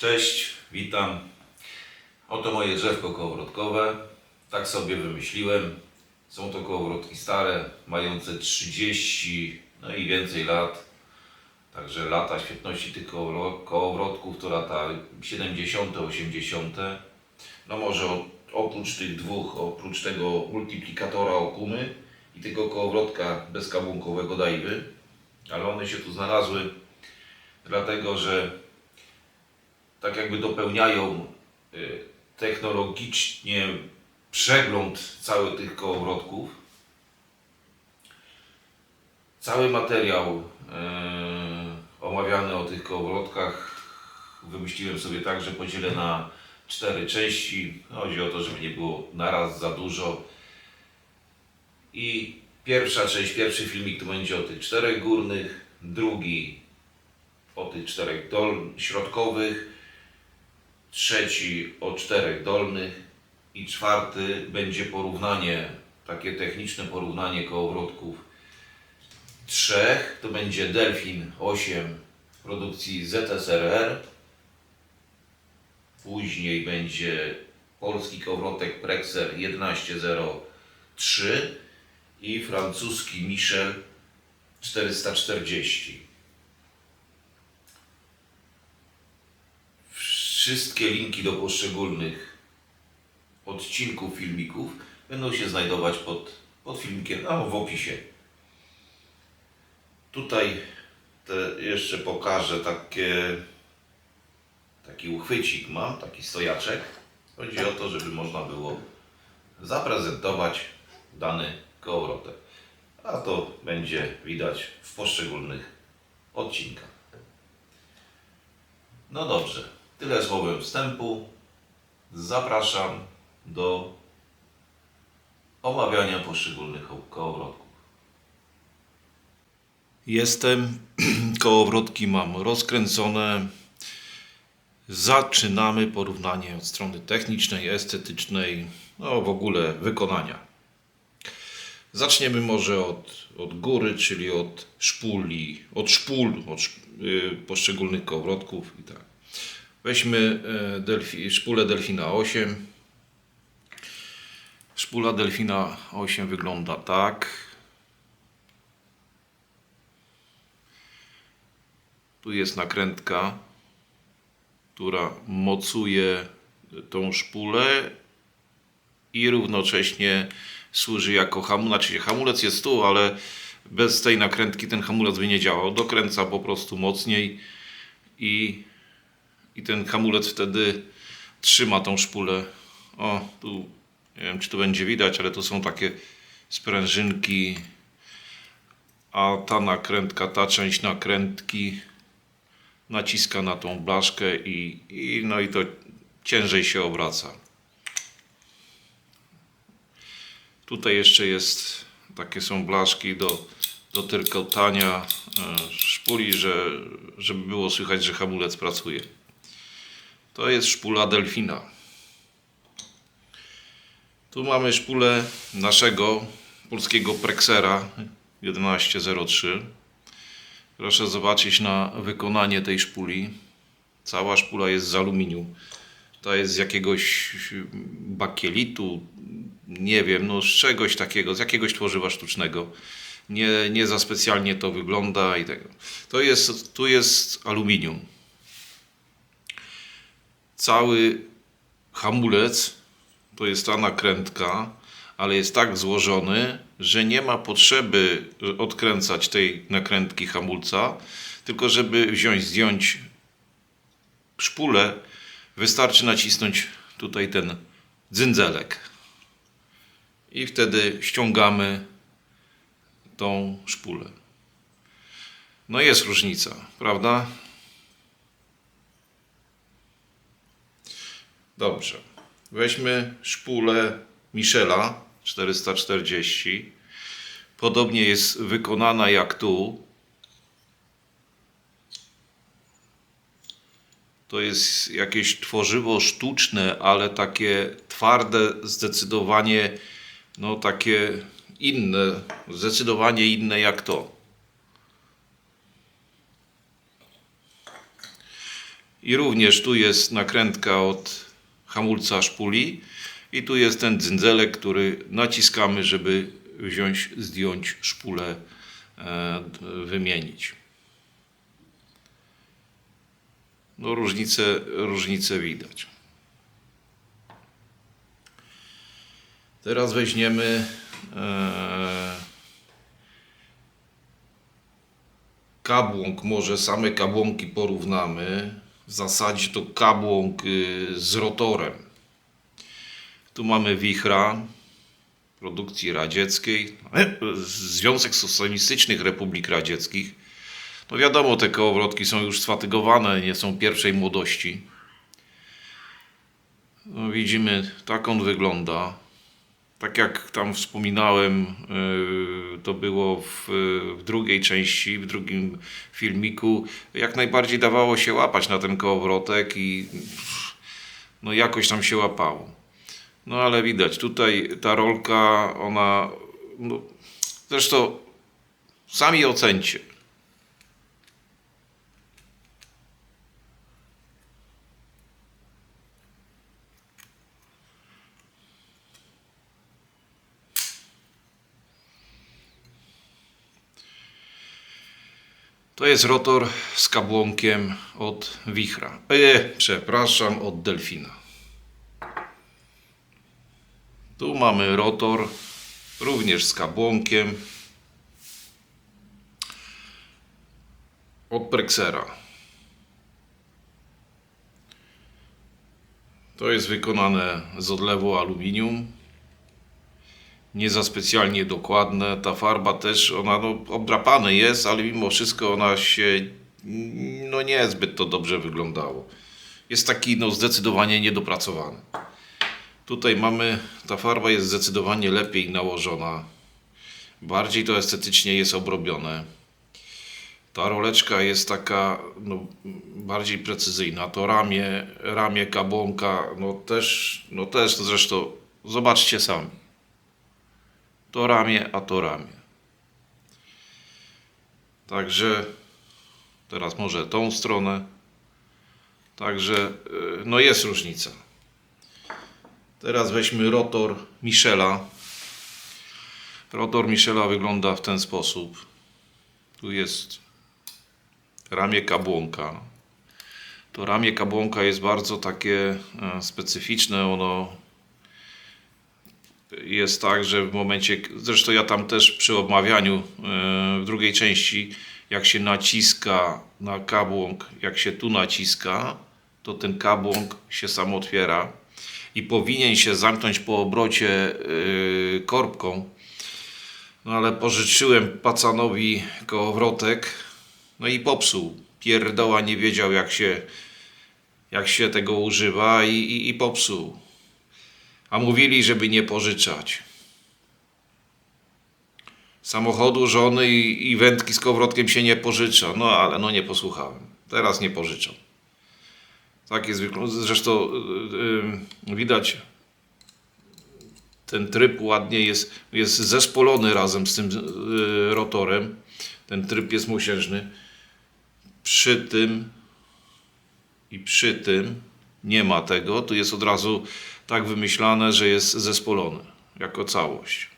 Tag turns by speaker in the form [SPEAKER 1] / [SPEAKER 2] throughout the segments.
[SPEAKER 1] Cześć, witam. Oto moje drzewko kołowrotkowe. Tak sobie wymyśliłem. Są to kołowrotki stare, mające 30 no i więcej lat. Także lata świetności tych kołowro- kołowrotków to lata 70., 80. No może oprócz tych dwóch, oprócz tego multiplikatora Okumy i tego kołowrotka bezkabunkowego Daiwy, ale one się tu znalazły dlatego, że tak jakby dopełniają y, technologicznie przegląd całych tych kołowrotków. Cały materiał y, omawiany o tych kołowrotkach wymyśliłem sobie tak, że podzielę na cztery części. Chodzi o to, żeby nie było naraz za dużo. I pierwsza część, pierwszy filmik to będzie o tych czterech górnych, drugi o tych czterech dol środkowych, trzeci o czterech dolnych i czwarty będzie porównanie, takie techniczne porównanie kołowrotków trzech. To będzie Delfin 8 produkcji ZSRR. Później będzie polski kołowrotek Prexer 1103 i francuski Michel 440. Wszystkie linki do poszczególnych odcinków filmików będą się znajdować pod, pod filmikiem, a w opisie. Tutaj jeszcze pokażę takie, taki uchwycik mam, taki stojaczek. Chodzi o to, żeby można było zaprezentować dany kołowrotek. A to będzie widać w poszczególnych odcinkach. No dobrze, tyle słowem wstępu. Zapraszam do omawiania poszczególnych ko- kołowrotków. Jestem, kołowrotki mam rozkręcone. Zaczynamy porównanie od strony technicznej, estetycznej, no w ogóle wykonania. Zaczniemy może od, od góry, czyli od szpuli, od szpul, od szp- y, poszczególnych kołowrotków i tak. Weźmy e, delfi, szpulę Delfina 8. Szpula Delfina 8 wygląda tak. Tu jest nakrętka, która mocuje tą szpulę i równocześnie służy jako hamulec. Znaczy hamulec jest tu, ale bez tej nakrętki ten hamulec by nie działał. Dokręca po prostu mocniej i, i ten hamulec wtedy trzyma tą szpulę. O, tu nie wiem, czy to będzie widać, ale to są takie sprężynki, a ta nakrętka, ta część nakrętki naciska na tą blaszkę i, i no i to ciężej się obraca. Tutaj jeszcze jest, takie są blaszki do, do tyrkotania e, szpuli, że, żeby było słychać, że hamulec pracuje. To jest szpula delfina. Tu mamy szpulę naszego polskiego Prexera 1103. Proszę zobaczyć na wykonanie tej szpuli. Cała szpula jest z aluminium. To jest z jakiegoś bakielitu, nie wiem, no z czegoś takiego, z jakiegoś tworzywa sztucznego. Nie, nie za specjalnie to wygląda i tego. To jest, tu jest aluminium. Cały hamulec to jest ta nakrętka, ale jest tak złożony, że nie ma potrzeby odkręcać tej nakrętki hamulca, tylko żeby wziąć, zdjąć szpulę, wystarczy nacisnąć tutaj ten dzyndzelek. I wtedy ściągamy tą szpulę. No jest różnica, prawda? Dobrze. Weźmy szpulę Michela 440. Podobnie jest wykonana jak tu. To jest jakieś tworzywo sztuczne, ale takie twarde, zdecydowanie, no takie inne, zdecydowanie inne jak to.
[SPEAKER 2] I również tu jest nakrętka od hamulca szpuli i tu jest ten dzynzelek, który naciskamy, żeby wziąć, zdjąć szpulę, e, wymienić. No różnice, różnice widać. Teraz weźmiemy e, kabłąk, może same kabłonki porównamy. W zasadzie to kabłąk y, z rotorem. Tu mamy wichra produkcji radzieckiej, e, Związek Socjalistycznych Republik Radzieckich. No wiadomo, te kołowrotki są już sfatygowane, nie są pierwszej młodości. No widzimy, tak on wygląda. Tak jak tam wspominałem, yy, to było w, w drugiej części, w drugim filmiku, jak najbardziej dawało się łapać na ten kołowrotek i no jakoś tam się łapało. No ale widać, tutaj ta rolka, ona, no, zresztą sami ocencie. To jest rotor z kabłonkiem od wichra. E, przepraszam, od delfina. Tu mamy rotor również z kabłonkiem od Prexera. To jest wykonane z odlewu aluminium. Nie za specjalnie dokładne. Ta farba też, ona no, obdrapane jest, ale mimo wszystko ona się no niezbyt to dobrze wyglądało. Jest taki no zdecydowanie niedopracowany. Tutaj mamy, ta farba jest zdecydowanie lepiej nałożona. Bardziej to estetycznie jest obrobione. Ta roleczka jest taka no, bardziej precyzyjna. To ramię, ramię kabłonka, no też, no też zresztą zobaczcie sami. To ramię, a to ramię. Także teraz może tą stronę. Także y, no jest różnica. Teraz weźmy rotor Michela. Rotor Michela wygląda w ten sposób. Tu jest ramię kabłonka. To ramię kabłonka jest bardzo takie e, specyficzne. Ono jest tak, że w momencie, zresztą ja tam też przy omawianiu e, w drugiej części, jak się naciska na kabłąk, jak się tu naciska, to ten kabłąk się sam otwiera i powinien się zamknąć po obrocie yy, korbką. No ale pożyczyłem pacanowi kołowrotek, no i popsuł. Pierdoła nie wiedział jak się, jak się tego używa i, i, i popsuł. A mówili, żeby nie pożyczać. Samochodu, żony i, i wędki z kołowrotkiem się nie pożycza. No ale no nie posłuchałem. Teraz nie pożyczam. Tak jest. Zresztą yy, widać ten tryb ładnie jest, jest zespolony razem z tym yy, rotorem. Ten tryb jest mosiężny. Przy tym i przy tym nie ma tego. Tu jest od razu tak wymyślane, że jest zespolony jako całość.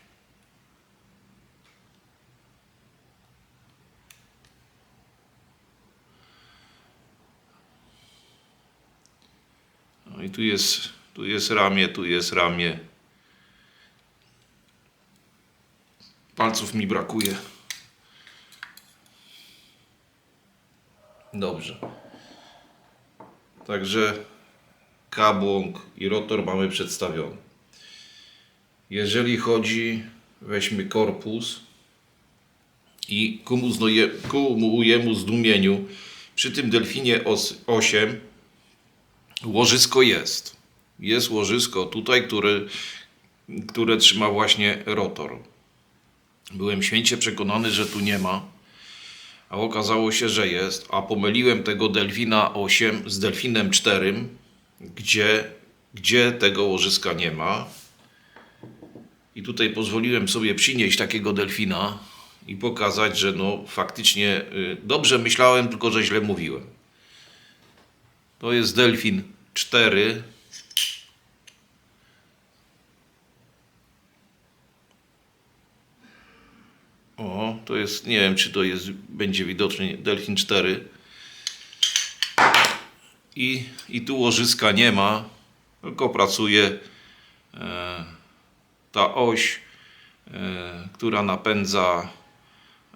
[SPEAKER 2] No i tu jest, tu jest ramię, tu jest ramię. Palców mi brakuje. Dobrze. Także kabłąk i rotor mamy przedstawiony. Jeżeli chodzi, weźmy korpus i ku, znoje, ku mojemu zdumieniu przy tym delfinie os, 8 łożysko jest. Jest łożysko tutaj, które, które trzyma właśnie rotor. Byłem święcie przekonany, że tu nie ma, a okazało się, że jest. A pomyliłem tego delfina 8 z delfinem 4, gdzie, gdzie tego łożyska nie ma. I tutaj pozwoliłem sobie przynieść takiego delfina i pokazać, że no faktycznie y, dobrze myślałem, tylko że źle mówiłem. To jest Delfin 4. O, to jest, nie wiem czy to jest, będzie widoczny, Delfin 4. I, I tu łożyska nie ma, tylko pracuje e, ta oś, e, która napędza,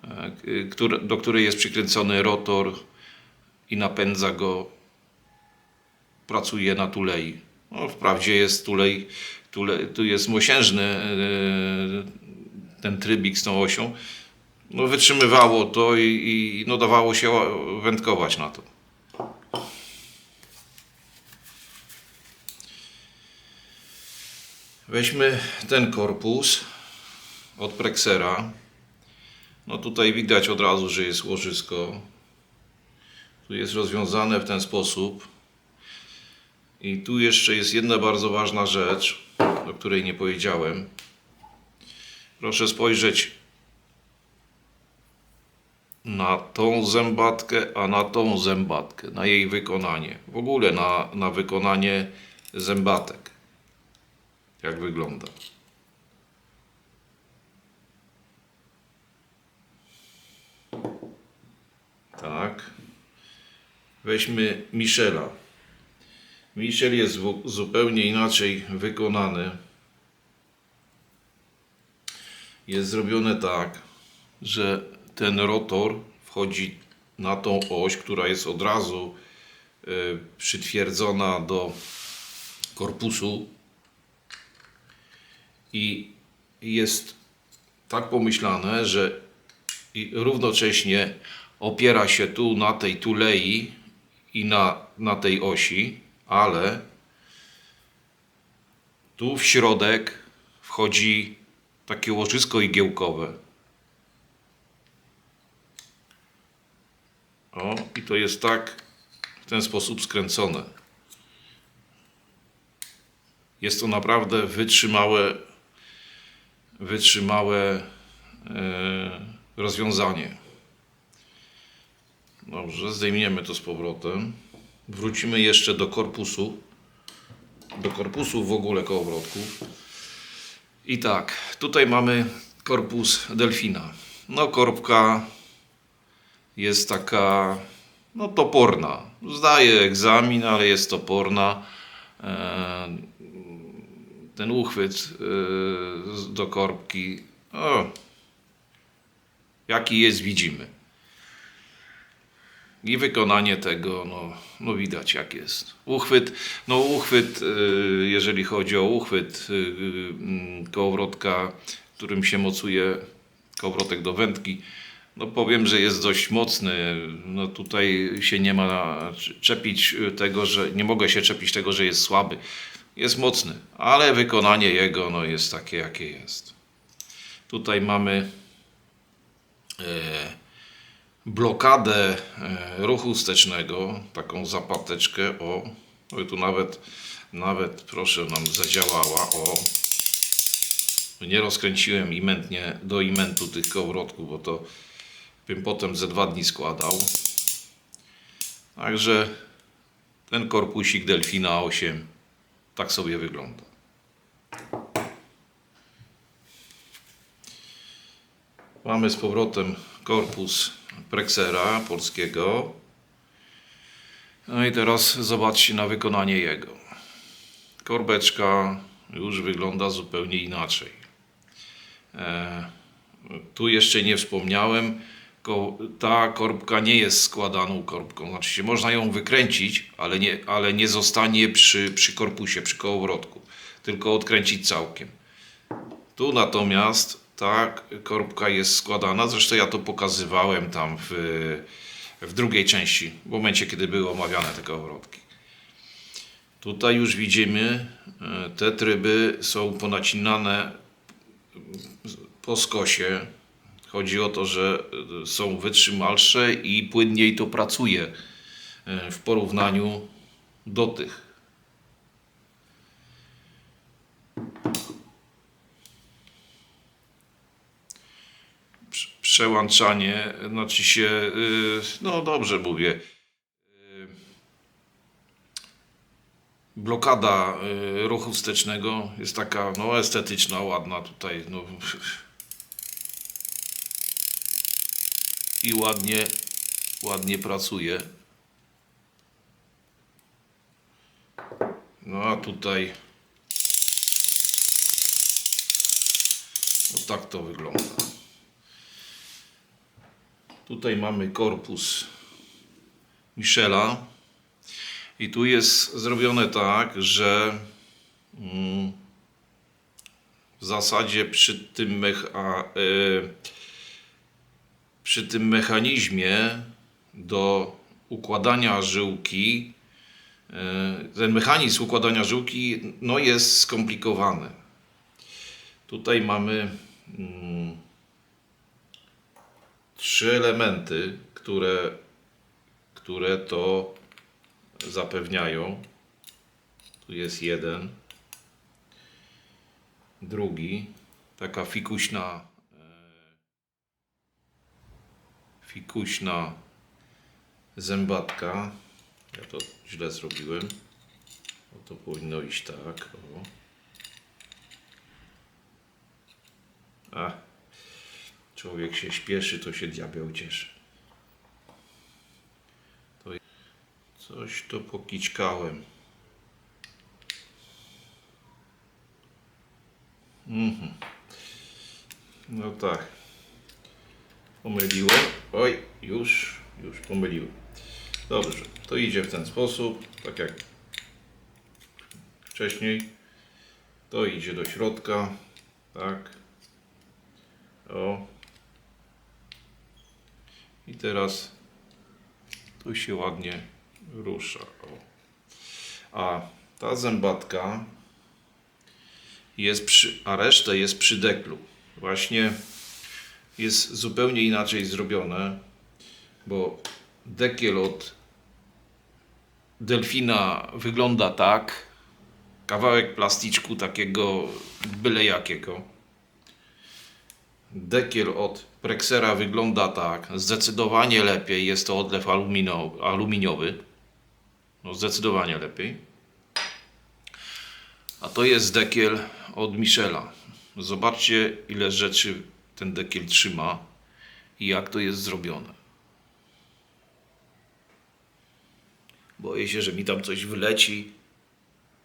[SPEAKER 2] e, do której jest przykręcony rotor i napędza go, pracuje na tulei. No, wprawdzie jest tulej, tule, tu jest mosiężny ten trybik z tą osią. No, wytrzymywało to i, i no, dawało się wędkować na to. Weźmy ten korpus od Prexera. No tutaj widać od razu, że jest łożysko. Tu jest rozwiązane w ten sposób. I tu jeszcze jest jedna bardzo ważna rzecz, o której nie powiedziałem. Proszę spojrzeć na tą zębatkę, a na tą zębatkę, na jej wykonanie. W ogóle na, na wykonanie zębatek. Jak wygląda. Tak. Weźmy Michela. Michel jest zupełnie inaczej wykonany. Jest zrobione tak, że ten rotor wchodzi na tą oś, która jest od razu e, przytwierdzona do korpusu i jest tak pomyślane, że równocześnie opiera się tu na tej tulei i na, na tej osi, ale tu w środek wchodzi takie łożysko igiełkowe. O, i to jest tak w ten sposób skręcone. Jest to naprawdę wytrzymałe, wytrzymałe e, rozwiązanie. Dobrze, zdejmiemy to z powrotem. Wrócimy jeszcze do korpusu. Do korpusu w ogóle kołowrotków. I tak, tutaj mamy korpus delfina. No, korbka jest taka, no, toporna. Zdaje egzamin, ale jest toporna. E, ten uchwyt z- do korbki, o, jaki jest, widzimy. I wykonanie tego, no, no widać jak jest. Uchwyt, no uchwyt, y, jeżeli chodzi o uchwyt y, y, mm, kołowrotka, którym się mocuje kołowrotek do wędki, no powiem, że jest dość mocny. No tutaj się nie ma czepić tego, że nie mogę się czepić tego, że jest słaby. Jest mocny, ale wykonanie jego no, jest takie, jakie jest. Tutaj mamy e, blokadę e, ruchu wstecznego, taką zapateczkę, o, no i tu nawet, nawet proszę nam zadziałała, o, nie rozkręciłem imentnie do imentu tych kołowrotków, bo to bym potem ze dwa dni składał. Także ten korpusik Delfina 8 tak sobie wygląda. Mamy z powrotem korpus Prexera polskiego. No i teraz zobaczcie na wykonanie jego. Korbeczka już wygląda zupełnie inaczej. E, tu jeszcze nie wspomniałem, ta korbka nie jest składaną korbką. Znaczy się można ją wykręcić, ale nie, ale nie zostanie przy, przy korpusie, przy kołowrotku, tylko odkręcić całkiem. Tu natomiast ta korbka jest składana, zresztą ja to pokazywałem tam w, w drugiej części, w momencie kiedy były omawiane te kołowrotki. Tutaj już widzimy, e, te tryby są ponacinane po skosie. Chodzi o to, że e, są wytrzymalsze i płynniej to pracuje e, w porównaniu do tych. Prze- Przełączanie, znaczy się, y, no dobrze mówię. Blokada ruchu wstecznego jest taka no, estetyczna, ładna tutaj. No. I ładnie, ładnie pracuje. No a tutaj no, tak to wygląda. Tutaj mamy korpus Michela. I tu jest zrobione tak, że mm, w zasadzie przy tym, mecha, e, przy tym mechanizmie do układania żyłki, e, ten mechanizm układania żyłki no jest skomplikowany. Tutaj mamy mm, trzy elementy, które, które to zapewniają. Tu jest jeden. Drugi. Taka fikuśna e, fikuśna zębatka. Ja to źle zrobiłem. O, to powinno iść tak. O. A. Człowiek się śpieszy, to się diabeł cieszy. Coś to pokićkałem. Mhm. No tak. Pomyliłem. Oj, już, już pomyliłem. Dobrze, to idzie w ten sposób, tak jak wcześniej. To idzie do środka. Tak. O. I teraz tu się ładnie rusza. O. A ta zębatka jest przy, a reszta jest przy deklu. Właśnie jest zupełnie inaczej zrobione, bo dekiel od delfina wygląda tak. Kawałek plasticzku takiego byle jakiego. Dekiel od Prexera wygląda tak. Zdecydowanie lepiej jest to odlew aluminiowy. No zdecydowanie lepiej. A to jest dekiel od Michela. Zobaczcie ile rzeczy ten dekiel trzyma i jak to jest zrobione. Boję się, że mi tam coś wyleci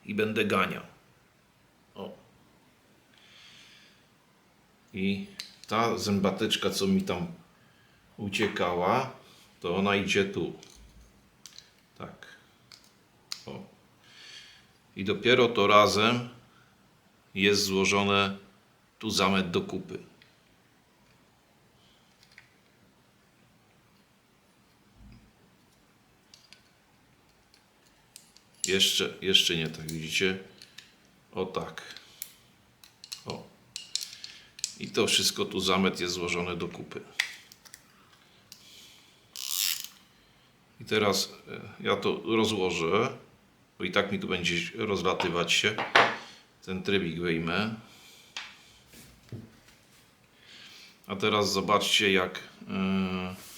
[SPEAKER 2] i będę ganiał. O. I ta zębateczka, co mi tam uciekała, to ona idzie tu. Tak. O. I dopiero to razem jest złożone tu zamet do kupy. Jeszcze, jeszcze nie tak, widzicie? O tak. O. I to wszystko tu zamet jest złożone do kupy. I teraz e, ja to rozłożę, bo i tak mi tu będzie rozlatywać się. Ten trybik wyjmę. A teraz zobaczcie jak e,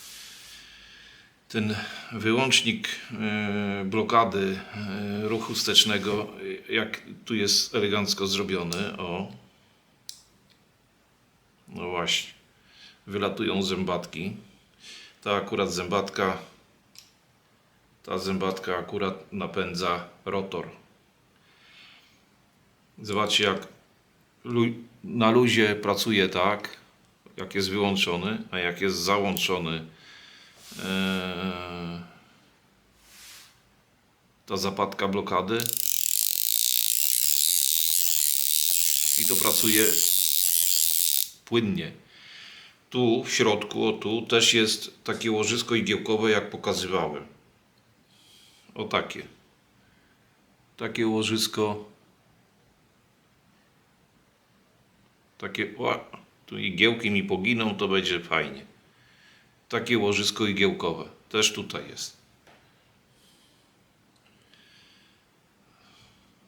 [SPEAKER 2] ten wyłącznik e, blokady e, ruchu wstecznego, e, jak tu jest elegancko zrobiony. O. No właśnie. Wylatują zębatki. Ta akurat zębatka ta zębatka akurat napędza rotor. Zobaczcie jak na luzie pracuje tak, jak jest wyłączony, a jak jest załączony ta zapadka blokady i to pracuje płynnie. Tu w środku, o tu też jest takie łożysko igiełkowe, jak pokazywałem. O takie. Takie łożysko. Takie, ła, tu igiełki mi poginą, to będzie fajnie takie łożysko igiełkowe. Też tutaj jest.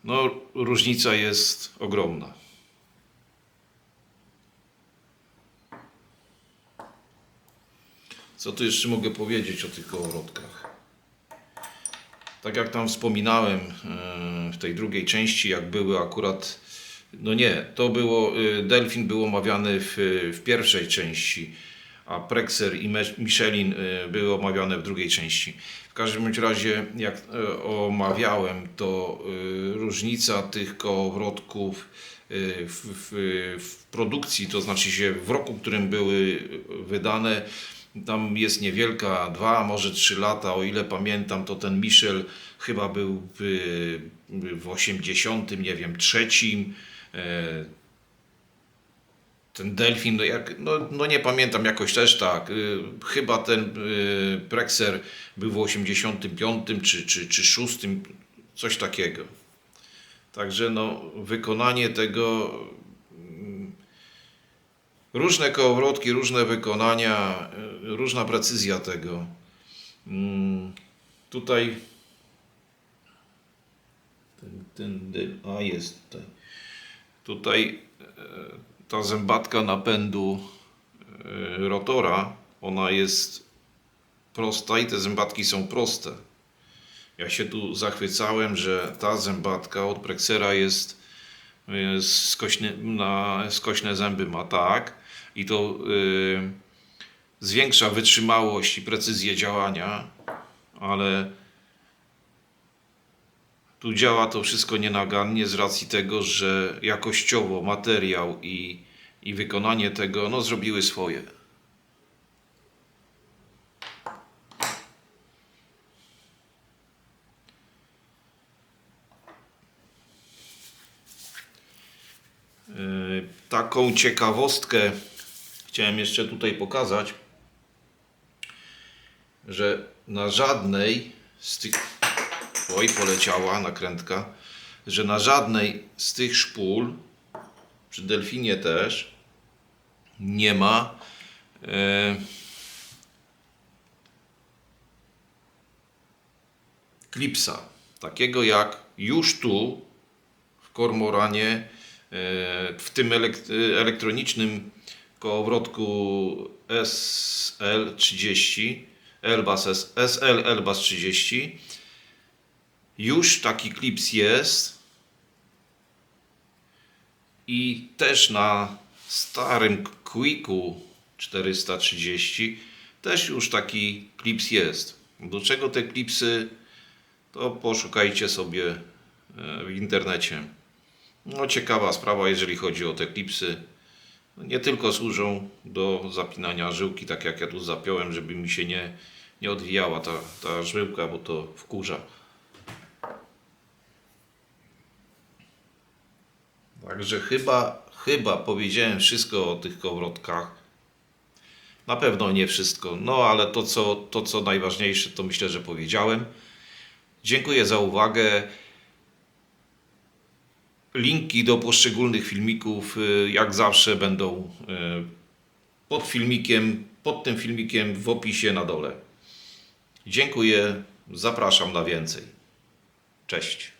[SPEAKER 2] No, różnica jest ogromna. Co tu jeszcze mogę powiedzieć o tych kołowrotkach? tak jak tam wspominałem e, w tej drugiej części, jak były akurat, no nie, to było, e, Delfin był omawiany w, w pierwszej części, a Prexer i Michelin e, były omawiane w drugiej części. W każdym razie, jak e, omawiałem, to e, różnica tych kołowrotków w, w, w produkcji, to znaczy się w roku, w którym były wydane, tam jest niewielka, dwa, może trzy lata, o ile pamiętam, to ten Michel chyba był w, w 80, nie wiem, trzecim. Ten Delfin, no, jak, no, no nie pamiętam, jakoś też tak. Y, Chyba ten y, Prexer był w 85 czy, czy, czy 6, coś takiego. Także no, wykonanie tego mm, różne kołowrotki, różne wykonania, y, różna precyzja tego. Mm, Tutaj ten, ten, ten, a jest tutaj. Tutaj e, ta zębatka napędu e, rotora, ona jest prosta i te zębatki są proste. Ja się tu zachwycałem, że ta zębatka od Prexera jest e, skośny, na skośne zęby ma tak i to e, zwiększa wytrzymałość i precyzję działania, ale tu działa to wszystko nienagannie z racji tego, że jakościowo materiał i, i wykonanie tego no, zrobiły swoje. Yy, Taką ciekawostkę chciałem jeszcze tutaj pokazać, że na żadnej z tych Oj, poleciała nakrętka, że na żadnej z tych szpul, przy delfinie też, nie ma e, klipsa. Takiego jak już tu w kormoranie, e, w tym elek- elektronicznym kołowrotku SL30, Elbas SL Elbas 30, już taki klips jest i też na starym Quicku 430 też już taki klips jest. Do czego te klipsy to poszukajcie sobie e, w internecie. No ciekawa sprawa, jeżeli chodzi o te klipsy. Nie tylko służą do zapinania żyłki, tak jak ja tu zapiąłem, żeby mi się nie, nie odwijała ta, ta żyłka, bo to wkurza. Także chyba, chyba powiedziałem wszystko o tych kołowrotkach. Na pewno nie wszystko, no ale to co, to, co najważniejsze, to myślę, że powiedziałem. Dziękuję za uwagę. Linki do poszczególnych filmików, y, jak zawsze, będą y, pod filmikiem, pod tym filmikiem w opisie na dole. Dziękuję, zapraszam na więcej. Cześć.